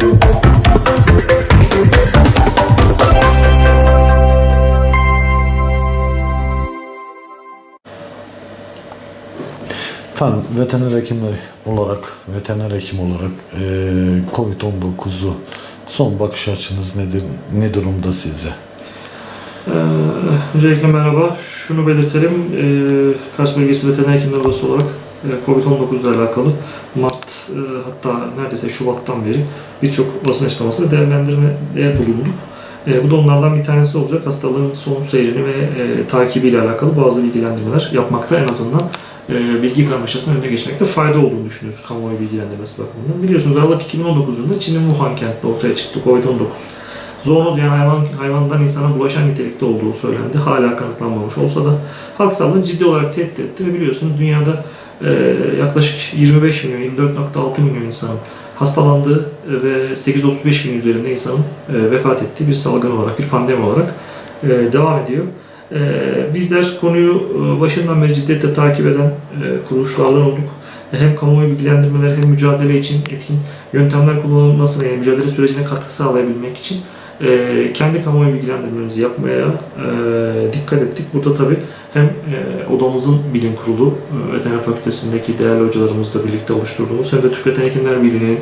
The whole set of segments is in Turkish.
Efendim veteriner hekimler olarak, veteriner hekim olarak eee Covid-19'u son bakış açınız nedir, ne durumda sizce? Ee, öncelikle merhaba. Şunu belirtelim. Ee, Kars Bölgesi Veteriner Hekimler Odası olarak e, COVID-19 ile alakalı Mart e, hatta neredeyse Şubat'tan beri birçok basın açıklaması ve değerlendirmeye bulunduk. E, bu da onlardan bir tanesi olacak. Hastalığın son seyrini ve e, takibiyle alakalı bazı bilgilendirmeler yapmakta en azından bilgi karmaşasının önüne geçmekte fayda olduğunu düşünüyoruz kamuoyu bilgilendirmesi bakımından. Biliyorsunuz Aralık 2019 yılında Çin'in Wuhan kentinde ortaya çıktı COVID-19. Zoonoz yani hayvan, hayvandan insana bulaşan nitelikte olduğu söylendi. Hala kanıtlanmamış olsa da halk sağlığını ciddi olarak tehdit etti ve biliyorsunuz dünyada yaklaşık 25 milyon, 24.6 milyon insanın hastalandığı ve 835 bin üzerinde insanın e, vefat ettiği bir salgın olarak, bir pandemi olarak e, devam ediyor. E, bizler konuyu başından beri ciddiyetle takip eden kuruluşlardan olduk. Hem kamuoyu bilgilendirmeler hem mücadele için etkin yöntemler kullanılmasına yani mücadele sürecine katkı sağlayabilmek için kendi kamuoyu bilgilendirmemizi yapmaya dikkat ettik. Burada tabii hem e, odamızın bilim kurulu, e, veteriner fakültesindeki değerli hocalarımızla birlikte oluşturduğumuz hem de Türk Veteriner Hekimler Birliği'nin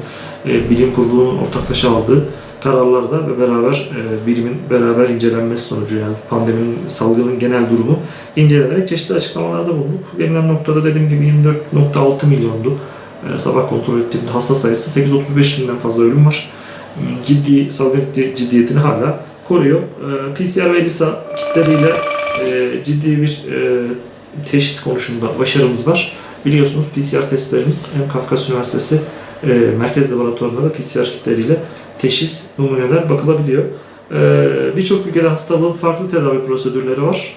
e, bilim kurulunun ortaklaşa aldığı kararlarda ve beraber bilimin beraber incelenmesi sonucu yani pandeminin salgının genel durumu incelenerek çeşitli açıklamalarda bulunduk. Gelinen noktada dediğim gibi 24.6 milyondu. Sabah kontrol ettiğimde hasta sayısı 835 binden fazla ölüm var. Ciddi salgın ciddiyetini hala koruyor. PCR ve ELISA kitleriyle e, ciddi bir e, teşhis konusunda başarımız var. Biliyorsunuz PCR testlerimiz hem Kafkas Üniversitesi e, Merkez Laboratuvarında da PCR kitleriyle teşhis numuneler bakılabiliyor. E, Birçok ülkede hastalığın farklı tedavi prosedürleri var.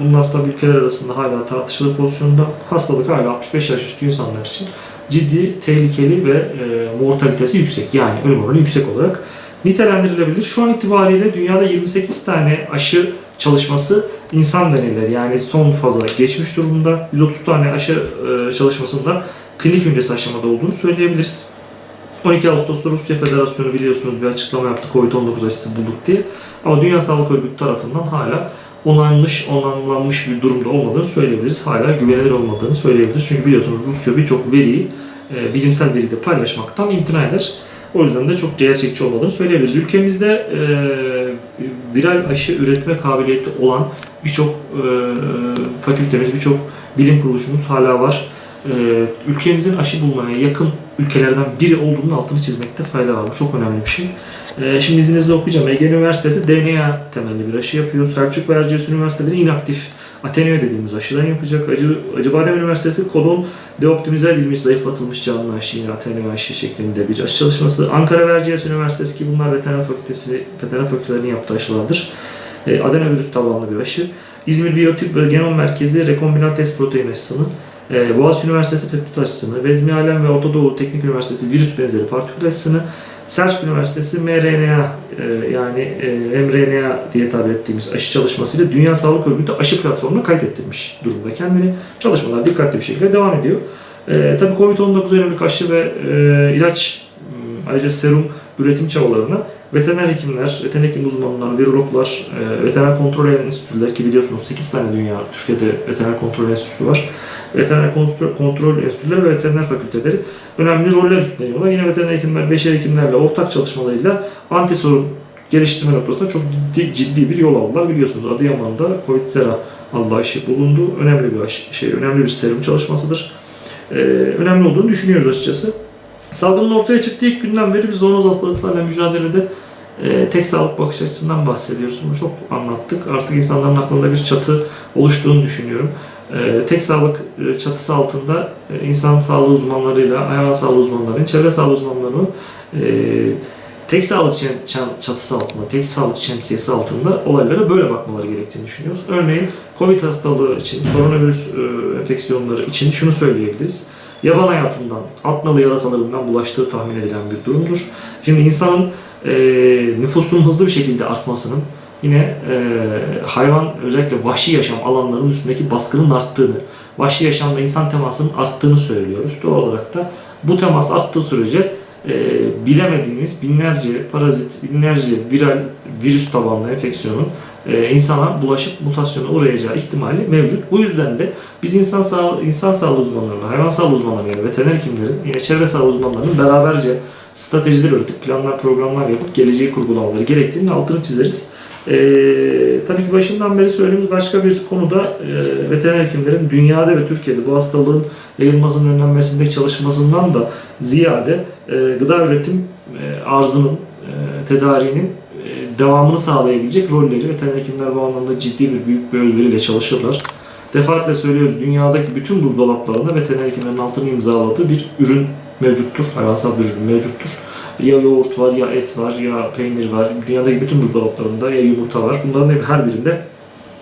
Bunlar tabii ülkeler arasında hala tartışılır pozisyonda. Hastalık hala 65 yaş üstü insanlar için ciddi, tehlikeli ve e, mortalitesi yüksek. Yani ölüm oranı yüksek olarak nitelendirilebilir. Şu an itibariyle dünyada 28 tane aşı çalışması insan deneyleri yani son faza geçmiş durumda. 130 tane aşı e, çalışmasında klinik öncesi aşamada olduğunu söyleyebiliriz. 12 Ağustos'ta Rusya Federasyonu biliyorsunuz bir açıklama yaptı Covid-19 aşısı bulduk diye. Ama Dünya Sağlık Örgütü tarafından hala onanmış, onanlanmış bir durumda olmadığını söyleyebiliriz. Hala güvenilir olmadığını söyleyebiliriz. Çünkü biliyorsunuz Rusya birçok veriyi, e, bilimsel veriyi de paylaşmaktan imtina eder. O yüzden de çok gerçekçi olmadığını söyleyebiliriz. Ülkemizde e, viral aşı üretme kabiliyeti olan birçok e, fakültemiz, birçok bilim kuruluşumuz hala var. E, ülkemizin aşı bulmaya yakın ülkelerden biri olduğunun altını çizmekte fayda var. Bu çok önemli bir şey. E, şimdi izninizle okuyacağım. Ege Üniversitesi DNA temelli bir aşı yapıyor. Selçuk ve Erciyes Üniversiteleri inaktif Ateneo dediğimiz aşıdan yapacak. Acı, Acıbadem Üniversitesi kodon deoptimize edilmiş, zayıflatılmış canlı aşı yine Ateneo aşı şeklinde bir aşı çalışması. Ankara ve Erciyes Üniversitesi ki bunlar veteriner fakültesi, veteriner fakültelerinin yaptığı aşılardır. E, adenovirüs tabanlı bir aşı. İzmir Biyotip ve Genom Merkezi rekombinant test protein aşısını. E, Boğaziçi Üniversitesi peptit aşısını. Vezmi Alem ve Orta Doğu Teknik Üniversitesi virüs benzeri partikül aşısını. Selçuk Üniversitesi mRNA e, yani e, mRNA diye tabir ettiğimiz aşı çalışmasıyla Dünya Sağlık Örgütü aşı platformuna kaydettirmiş durumda kendini. Çalışmalar dikkatli bir şekilde devam ediyor. E, tabii Covid-19 yönelik aşı ve ilaç ayrıca serum üretim çabalarına veteriner hekimler, veteriner hekim uzmanları, virologlar, e, veteriner kontrol enstitüleri ki biliyorsunuz 8 tane dünya Türkiye'de veteriner kontrol enstitüsü var. Veteriner kontrol, kontrol enstitüleri ve veteriner fakülteleri önemli roller üstleniyorlar. Yine veteriner hekimler, beşer hekimlerle ortak çalışmalarıyla anti sorun geliştirme noktasında çok ciddi, ciddi bir yol aldılar. Biliyorsunuz Adıyaman'da Covid-Sera adlı aşı bulundu. Önemli bir şey, önemli bir serum çalışmasıdır. Ee, önemli olduğunu düşünüyoruz açıkçası. Salgının ortaya çıktığı ilk günden beri biz zoonoz hastalıklarla mücadelede e, tek sağlık bakış açısından bahsediyoruz. Bunu çok anlattık. Artık insanların aklında bir çatı oluştuğunu düşünüyorum. E, tek sağlık e, çatısı altında e, insan sağlığı uzmanlarıyla, hayvan sağlığı uzmanlarının, çevre sağlığı uzmanlarının e, tek sağlık çatısı altında, tek sağlık şemsiyesi altında olaylara böyle bakmaları gerektiğini düşünüyoruz. Örneğin COVID hastalığı için, koronavirüs e, enfeksiyonları için şunu söyleyebiliriz. Yaban hayatından, at nalı yarasalarından bulaştığı tahmin edilen bir durumdur. Şimdi insanın e, nüfusun hızlı bir şekilde artmasının yine e, hayvan özellikle vahşi yaşam alanlarının üstündeki baskının arttığını, vahşi yaşamda insan temasının arttığını söylüyoruz. Doğal olarak da bu temas arttığı sürece e, bilemediğimiz binlerce parazit, binlerce viral virüs tabanlı enfeksiyonun e, insana bulaşıp mutasyona uğrayacağı ihtimali mevcut. Bu yüzden de biz insan sağlığı, insan sağlığı uzmanlarının, hayvan sağlığı uzmanları yani veteriner hekimlerin, yine çevre sağlığı uzmanlarının beraberce stratejiler üretip planlar, programlar yapıp geleceği kurgulamaları gerektiğini altını çizeriz. Ee, tabii ki başından beri söylediğimiz başka bir konuda e, veteriner hekimlerin dünyada ve Türkiye'de bu hastalığın yayılmasının önlenmesindeki çalışmasından da ziyade e, gıda üretim e, arzının, e, tedariğinin e, devamını sağlayabilecek rolleri veteriner hekimler bu anlamda ciddi bir büyük bir özveriyle çalışırlar. Defaatle söylüyoruz dünyadaki bütün buzdolaplarında veteriner hekimlerin altını imzaladığı bir ürün mevcuttur. Hayvansal bir ürün mevcuttur. Ya yoğurt var, ya et var, ya peynir var. Dünyadaki bütün buzdolaplarında ya yumurta var. Bunların her birinde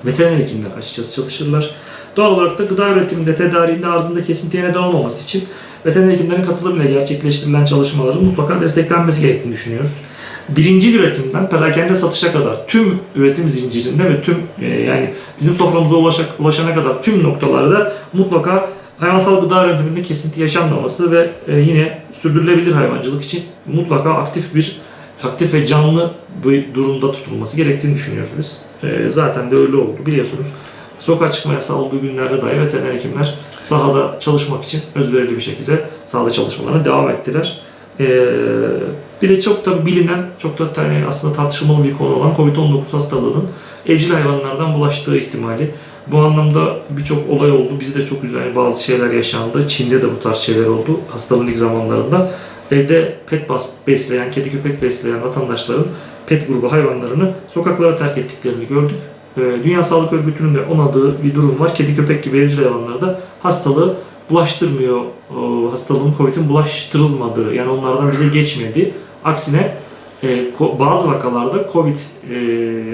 veteriner hekimler açıkçası çalışırlar. Doğal olarak da gıda üretiminde, tedariğinde, arzında kesintiye neden olmaması için veteriner hekimlerin katılımıyla gerçekleştirilen çalışmaların mutlaka desteklenmesi gerektiğini düşünüyoruz. Birinci üretimden perakende satışa kadar tüm üretim zincirinde ve tüm e, yani bizim soframıza ulaşa, ulaşana kadar tüm noktalarda mutlaka hayvansal gıda üretiminde kesinti yaşanmaması ve e, yine sürdürülebilir hayvancılık için mutlaka aktif bir aktif ve canlı bir durumda tutulması gerektiğini düşünüyoruz biz. E, zaten de öyle oldu biliyorsunuz. Sokağa çıkma yasağı olduğu günlerde dahi veteriner hekimler sahada çalışmak için özverili bir şekilde sahada çalışmalarına devam ettiler. E, bir de çok da bilinen, çok da tane aslında tartışmalı bir konu olan COVID-19 hastalığının evcil hayvanlardan bulaştığı ihtimali. Bu anlamda birçok olay oldu. Bizde çok güzel bazı şeyler yaşandı. Çin'de de bu tarz şeyler oldu hastalığın ilk zamanlarında. Evde pet bas, besleyen, kedi köpek besleyen vatandaşların pet grubu hayvanlarını sokaklara terk ettiklerini gördük. Ee, Dünya Sağlık Örgütü'nün de onadığı bir durum var. Kedi köpek gibi evcil hayvanlarda hastalığı bulaştırmıyor. Hastalığın COVID'in bulaştırılmadığı yani onlardan bize geçmedi. Aksine e, bazı vakalarda COVID e,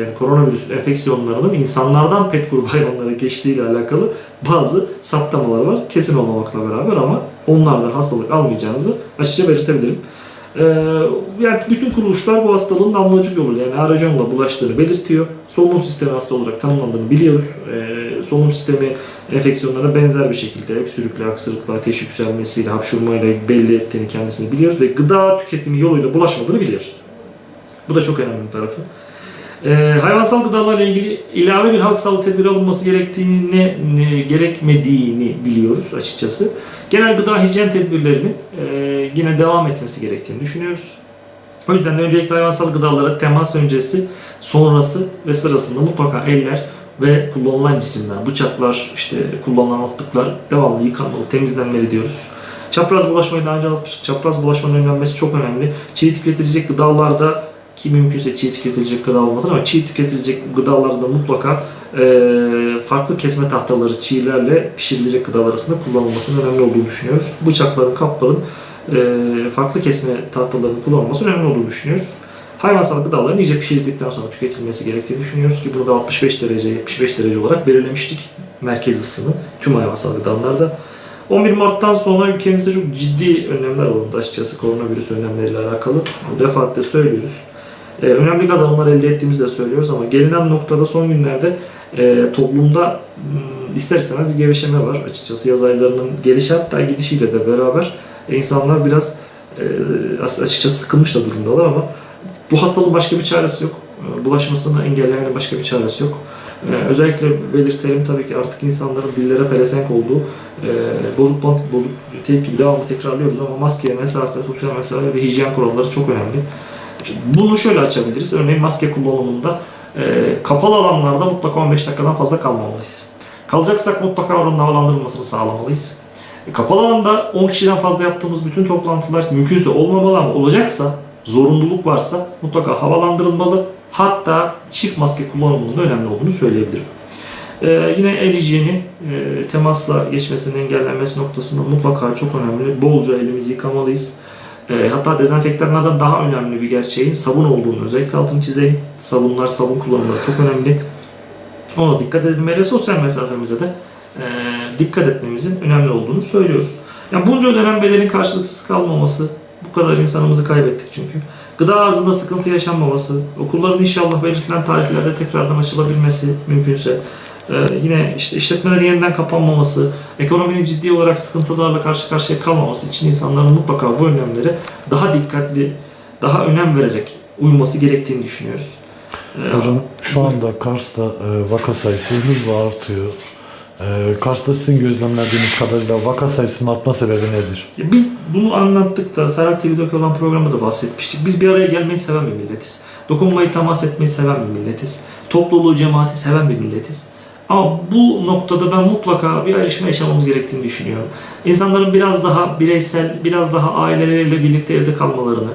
yani koronavirüs enfeksiyonlarının insanlardan pet grubu hayvanlara geçtiğiyle alakalı bazı saptamalar var. Kesin olmamakla beraber ama onlardan hastalık almayacağınızı açıkça belirtebilirim. E, yani bütün kuruluşlar bu hastalığın damlacık yoluyla yani aerojonla bulaştığını belirtiyor. Solunum sistemi hasta olarak tanımlandığını biliyoruz. E, solunum sistemi enfeksiyonlarına benzer bir şekilde öksürükle, aksırıkla, ateş yükselmesiyle, hapşurmayla belli ettiğini kendisini biliyoruz ve gıda tüketimi yoluyla bulaşmadığını biliyoruz. Bu da çok önemli bir tarafı. Ee, hayvansal gıdalarla ilgili ilave bir halk sağlığı tedbiri alınması gerektiğini, ne- gerekmediğini biliyoruz açıkçası. Genel gıda hijyen tedbirlerinin e, yine devam etmesi gerektiğini düşünüyoruz. O yüzden de öncelikle hayvansal gıdalara temas öncesi, sonrası ve sırasında mutlaka eller ve kullanılan cisimler, bıçaklar, işte kullanılan altlıklar devamlı yıkanmalı, temizlenmeli diyoruz. Çapraz bulaşmayı daha önce anlatmıştık. Çapraz bulaşmanın önlenmesi çok önemli. Çiğ tüketilecek gıdalarda ki mümkünse çiğ tüketilecek gıda olmasın ama çiğ tüketilecek gıdalarda mutlaka e, farklı kesme tahtaları çiğlerle pişirilecek gıdalar arasında kullanılmasının önemli olduğunu düşünüyoruz. Bıçakların, kapların e, farklı kesme tahtalarının kullanılması önemli olduğunu düşünüyoruz. Hayvansal gıdaların iyice pişirildikten sonra tüketilmesi gerektiğini düşünüyoruz ki bunu da 65 derece 75 derece olarak belirlemiştik merkez ısının tüm hayvansal gıdalarda. 11 Mart'tan sonra ülkemizde çok ciddi önlemler alındı açıkçası koronavirüs önlemleriyle alakalı. Defaatle söylüyoruz. Ee, önemli kazanımlar elde ettiğimizi de söylüyoruz ama gelinen noktada son günlerde e, toplumda m, ister istemez bir gevşeme var. Açıkçası yaz aylarının gelişi hatta gidişiyle de beraber insanlar biraz e, as- açıkçası sıkılmış da durumdalar ama bu hastalığın başka bir çaresi yok. E, Bulaşmasını engellemenin başka bir çaresi yok. Ee, özellikle belirtelim tabii ki artık insanların dillere pelesenk olduğu e, bozuk bant, bozuk teyp gibi devamlı tekrarlıyoruz ama maske, mesafe, sosyal mesafe ve hijyen kuralları çok önemli. Bunu şöyle açabiliriz. Örneğin maske kullanımında kapalı alanlarda mutlaka 15 dakikadan fazla kalmamalıyız. Kalacaksak mutlaka oranın havalandırılmasını sağlamalıyız. Kapalı alanda 10 kişiden fazla yaptığımız bütün toplantılar mümkünse olmamalı ama olacaksa, zorunluluk varsa mutlaka havalandırılmalı. Hatta çift maske kullanımının da önemli olduğunu söyleyebilirim. Ee, yine el hijyeni, e, temasla geçmesinin engellenmesi noktasında mutlaka çok önemli. Bolca elimizi yıkamalıyız. E, hatta dezenfektanlardan daha önemli bir gerçeğin sabun olduğunu özellikle altını çizeyim. Sabunlar, sabun kullanımları çok önemli. Ona dikkat edilmeli. Sosyal mesafemize de e, dikkat etmemizin önemli olduğunu söylüyoruz. Yani bunca ödenen bedelin karşılıksız kalmaması, bu kadar insanımızı kaybettik çünkü. Gıda arzında sıkıntı yaşanmaması, okulların inşallah belirtilen tarihlerde tekrardan açılabilmesi mümkünse, Ee, yine işte işletmelerin yeniden kapanmaması, ekonominin ciddi olarak sıkıntılarla karşı karşıya kalmaması için insanların mutlaka bu önlemlere daha dikkatli, daha önem vererek uyması gerektiğini düşünüyoruz. Ee, Hocam şu anda Kars'ta e, vaka sayısı hızla artıyor. E, Kars'ta sizin gözlemlediğiniz kadarıyla vaka sayısının artma sebebi nedir? Biz bunu anlattık da Serhat TV'deki olan programda da bahsetmiştik. Biz bir araya gelmeyi seven bir milletiz. Dokunmayı temas etmeyi seven bir milletiz. Topluluğu, cemaati seven bir milletiz. Ama bu noktada ben mutlaka bir ayrışma yaşamamız gerektiğini düşünüyorum. İnsanların biraz daha bireysel, biraz daha aileleriyle birlikte evde kalmalarını,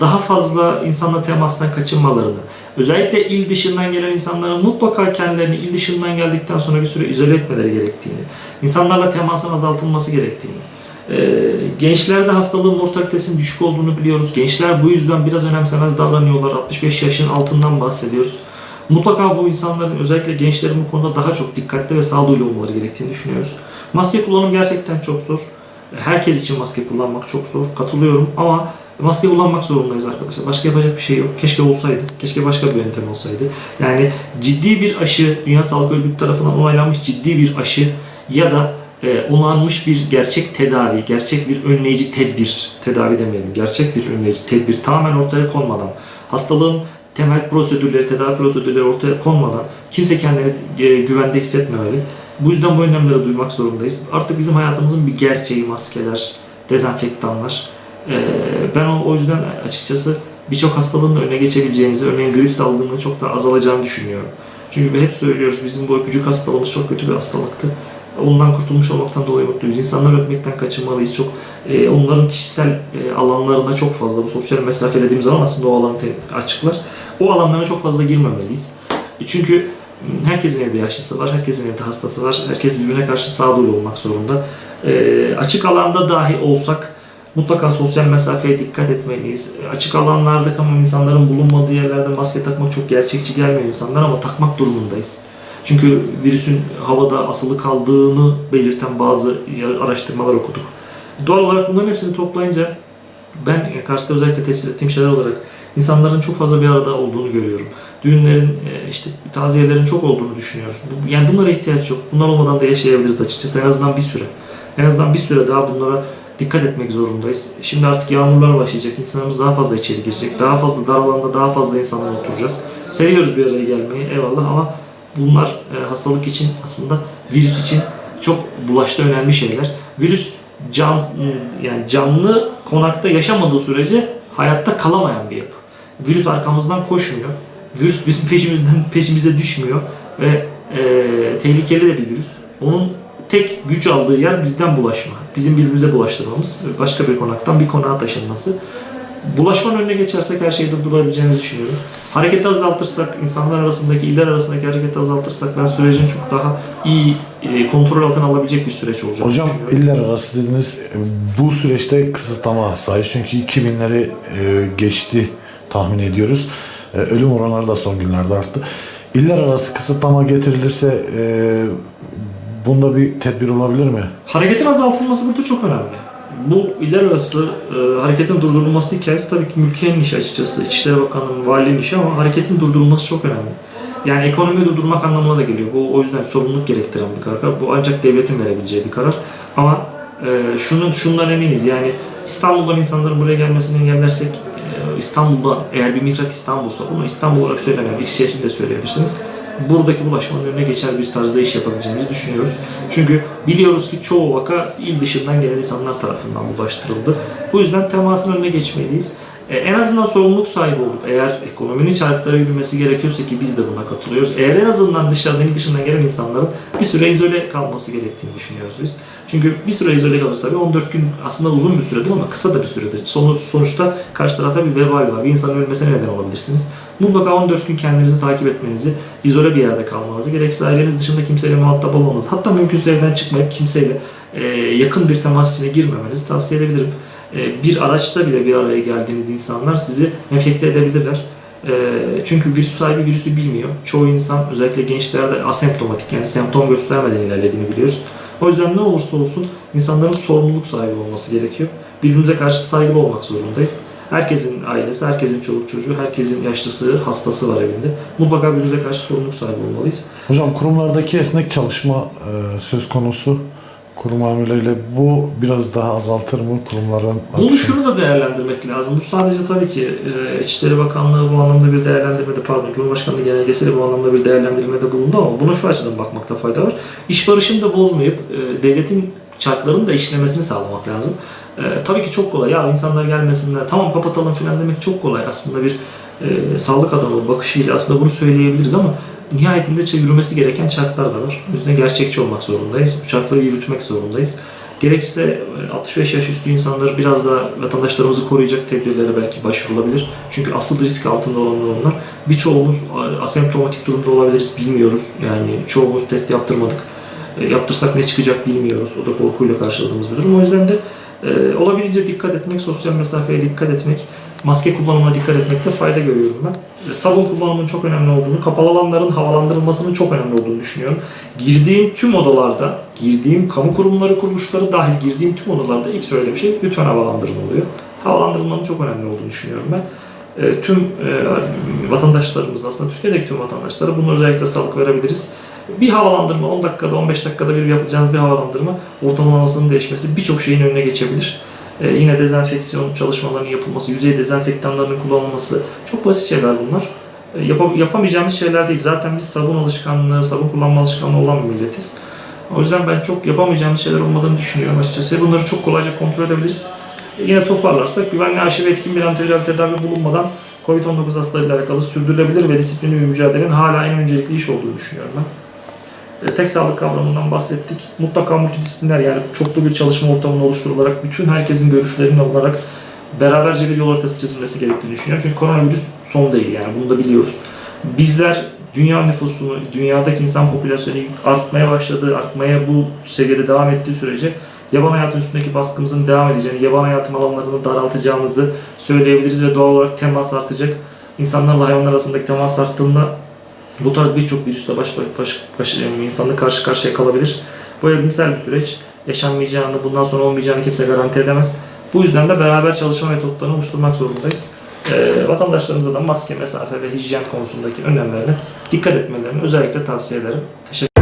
daha fazla insanla temastan kaçınmalarını, özellikle il dışından gelen insanların mutlaka kendilerini il dışından geldikten sonra bir süre izole etmeleri gerektiğini, insanlarla temasın azaltılması gerektiğini, ee, gençlerde hastalığın mortalitesinin düşük olduğunu biliyoruz. Gençler bu yüzden biraz önemsemez davranıyorlar. 65 yaşın altından bahsediyoruz. Mutlaka bu insanların özellikle gençlerin bu konuda daha çok dikkatli ve sağduyulu olmaları gerektiğini düşünüyoruz. Maske kullanım gerçekten çok zor. Herkes için maske kullanmak çok zor. Katılıyorum ama maske kullanmak zorundayız arkadaşlar. Başka yapacak bir şey yok. Keşke olsaydı. Keşke başka bir yöntem olsaydı. Yani ciddi bir aşı, Dünya Sağlık Örgütü tarafından onaylanmış ciddi bir aşı ya da e, onanmış bir gerçek tedavi, gerçek bir önleyici tedbir, tedavi demeyelim, gerçek bir önleyici tedbir tamamen ortaya konmadan, hastalığın temel prosedürleri, tedavi prosedürleri ortaya konmadan kimse kendini e, güvende hissetmemeli. Bu yüzden bu önlemleri duymak zorundayız. Artık bizim hayatımızın bir gerçeği maskeler, dezenfektanlar. E, ben o, yüzden açıkçası birçok hastalığın önüne geçebileceğimizi, örneğin grip salgınının çok daha azalacağını düşünüyorum. Çünkü hep söylüyoruz bizim bu öpücük hastalığımız çok kötü bir hastalıktı. Ondan kurtulmuş olmaktan dolayı mutluyuz. İnsanları öpmekten kaçınmalıyız. Çok e, onların kişisel e, alanlarına çok fazla bu sosyal mesafe dediğimiz zaman aslında o alanı açıklar. O alanlara çok fazla girmemeliyiz. E, çünkü herkesin evde yaşlısı var, herkesin evde hastası var. Herkes birbirine karşı sağduyulu olmak zorunda. E, açık alanda dahi olsak mutlaka sosyal mesafeye dikkat etmeliyiz. E, Açık alanlarda tamam insanların bulunmadığı yerlerde maske takmak çok gerçekçi gelmiyor insanlar ama takmak durumundayız. Çünkü virüsün havada asılı kaldığını belirten bazı araştırmalar okuduk. Doğal olarak bunların hepsini toplayınca ben karşıda özellikle tespit ettiğim şeyler olarak insanların çok fazla bir arada olduğunu görüyorum. Düğünlerin, e, işte taziyelerin çok olduğunu düşünüyoruz. Yani bunlara ihtiyaç yok. Bunlar olmadan da yaşayabiliriz açıkçası en azından bir süre. En azından bir süre daha bunlara dikkat etmek zorundayız. Şimdi artık yağmurlar başlayacak. İnsanlarımız daha fazla içeri girecek. Daha fazla dar alanda daha fazla insanla oturacağız. Seviyoruz bir araya gelmeyi eyvallah ama bunlar e, hastalık için aslında virüs için çok bulaşta önemli şeyler. Virüs can yani canlı konakta yaşamadığı sürece hayatta kalamayan bir yapı. Virüs arkamızdan koşmuyor. Virüs bizim peşimizden peşimize düşmüyor ve e, tehlikeli de bir virüs. Onun tek güç aldığı yer bizden bulaşma. Bizim birbirimize bulaştırmamız başka bir konaktan bir konağa taşınması. Bulaşmanın önüne geçersek her şeyi durdurabileceğimizi düşünüyorum. Hareketi azaltırsak, insanlar arasındaki, iller arasındaki hareketi azaltırsak ben sürecin çok daha iyi e, kontrol altına alabilecek bir süreç olacak. Hocam iller arası dediniz e, bu süreçte kısıtlama sayı çünkü 2000'leri e, geçti tahmin ediyoruz. Ölüm oranları da son günlerde arttı. İller arası kısıtlama getirilirse bunda bir tedbir olabilir mi? Hareketin azaltılması burada çok önemli. Bu iller arası e, hareketin durdurulması hikayesi tabii ki mülkiyenin işi açıkçası. İçişleri Bakanlığı'nın, valiliğin işi ama hareketin durdurulması çok önemli. Yani ekonomiyi durdurmak anlamına da geliyor. Bu o yüzden sorumluluk gerektiren bir karar. Bu ancak devletin verebileceği bir karar. Ama e, şunun şundan eminiz yani İstanbul'dan insanların buraya gelmesini engellersek e, İstanbul'da eğer bir mihrak İstanbul'sa bunu İstanbul olarak söylemiyorum. İlk şehrini de söyleyebilirsiniz. Buradaki bulaşmanın önüne geçer bir tarzda iş yapabileceğimizi düşünüyoruz. Çünkü biliyoruz ki çoğu vaka il dışından gelen insanlar tarafından bulaştırıldı. Bu yüzden temasın önüne geçmeliyiz. E, en azından sorumluluk sahibi olup eğer ekonominin çarklara yürümesi gerekiyorsa ki biz de buna katılıyoruz. Eğer en azından dışarıdan il dışından gelen insanların bir süre izole kalması gerektiğini düşünüyoruz biz. Çünkü bir süre izole kalırsa bir 14 gün aslında uzun bir süredir ama kısa da bir süredir. Sonu, sonuçta karşı tarafta bir vebal var. Bir insanın ölmesine neden olabilirsiniz. Mutlaka 14 gün kendinizi takip etmenizi, izole bir yerde kalmanızı, gerekirse aileniz dışında kimseyle muhatap olmamanızı, hatta mümkünse evden çıkmayıp kimseyle e, yakın bir temas içine girmemenizi tavsiye edebilirim. E, bir araçta bile bir araya geldiğiniz insanlar sizi enfekte edebilirler. E, çünkü virüs sahibi virüsü bilmiyor. Çoğu insan özellikle gençlerde asemptomatik yani semptom göstermeden ilerlediğini biliyoruz. O yüzden ne olursa olsun insanların sorumluluk sahibi olması gerekiyor. Birbirimize karşı saygılı olmak zorundayız. Herkesin ailesi, herkesin çoluk çocuğu, herkesin yaşlısı, hastası var evinde. Mutlaka birbirimize karşı sorumluluk sahibi olmalıyız. Hocam kurumlardaki esnek çalışma e, söz konusu kurum amirleriyle bu biraz daha azaltır mı kurumların? Bunu şunu da değerlendirmek lazım. Bu sadece tabii ki e, İçişleri Bakanlığı bu anlamda bir değerlendirmede, pardon Cumhurbaşkanlığı genelgesi de bu anlamda bir değerlendirmede bulundu ama buna şu açıdan bakmakta fayda var. İş barışını da bozmayıp e, devletin çarklarını da işlemesini sağlamak lazım. E, tabii ki çok kolay. Ya insanlar gelmesinler, tamam kapatalım falan demek çok kolay. Aslında bir e, sağlık adamı bakışıyla aslında bunu söyleyebiliriz ama nihayetinde yürümesi gereken çarklar da var. O gerçekçi olmak zorundayız. Bu çarkları yürütmek zorundayız. Gerekirse e, 65 yaş üstü insanlar biraz da vatandaşlarımızı koruyacak tedbirlere belki başvurulabilir. Çünkü asıl risk altında olanlar onlar. Birçoğumuz e, asemptomatik durumda olabiliriz, bilmiyoruz. Yani çoğumuz test yaptırmadık. E, Yaptırsak ne çıkacak bilmiyoruz. O da korkuyla karşıladığımız bir durum. O yüzden de e, olabildiğince dikkat etmek, sosyal mesafeye dikkat etmek, maske kullanımına dikkat etmekte fayda görüyorum ben. E, Sabun kullanımının çok önemli olduğunu, kapalı alanların havalandırılmasının çok önemli olduğunu düşünüyorum. Girdiğim tüm odalarda, girdiğim kamu kurumları, kuruluşları dahil girdiğim tüm odalarda ilk söylediğim şey lütfen havalandırın oluyor. Havalandırılmanın çok önemli olduğunu düşünüyorum ben. E, tüm e, vatandaşlarımız aslında Türkiye'deki tüm vatandaşlara bunu özellikle sağlık verebiliriz. Bir havalandırma 10 dakikada 15 dakikada bir yapacağınız bir havalandırma ortam havasının değişmesi birçok şeyin önüne geçebilir. Ee, yine dezenfeksiyon çalışmalarının yapılması, yüzey dezenfektanlarının kullanılması çok basit şeyler bunlar. Ee, yapa- yapamayacağımız şeyler değil. Zaten biz sabun alışkanlığı, sabun kullanma alışkanlığı olan bir milletiz. O yüzden ben çok yapamayacağımız şeyler olmadığını düşünüyorum açıkçası. Bunları çok kolayca kontrol edebiliriz. Ee, yine toparlarsak güvenli aşı ve etkin bir antiviral tedavi bulunmadan COVID-19 hastalarıyla alakalı sürdürülebilir ve disiplinli bir mücadelenin hala en öncelikli iş olduğunu düşünüyorum ben. E, tek sağlık kavramından bahsettik. Mutlaka multidisipliner yani çoklu bir çalışma ortamının oluşturularak bütün herkesin görüşlerinin alınarak beraberce bir yol haritası çizilmesi gerektiğini düşünüyorum. Çünkü koronavirüs son değil yani bunu da biliyoruz. Bizler dünya nüfusunu, dünyadaki insan popülasyonu artmaya başladığı, artmaya bu seviyede devam ettiği sürece yaban hayatı üstündeki baskımızın devam edeceğini, yaban hayatı alanlarını daraltacağımızı söyleyebiliriz ve doğal olarak temas artacak. İnsanlarla hayvanlar arasındaki temas arttığında bu tarz birçok virüsle baş baş, baş yani insanlık karşı karşıya kalabilir. Bu evrimsel bir süreç. Yaşanmayacağını, bundan sonra olmayacağını kimse garanti edemez. Bu yüzden de beraber çalışma metotlarını oluşturmak zorundayız. Ee, vatandaşlarımıza da maske, mesafe ve hijyen konusundaki önlemlerine dikkat etmelerini özellikle tavsiye ederim. Teşekkür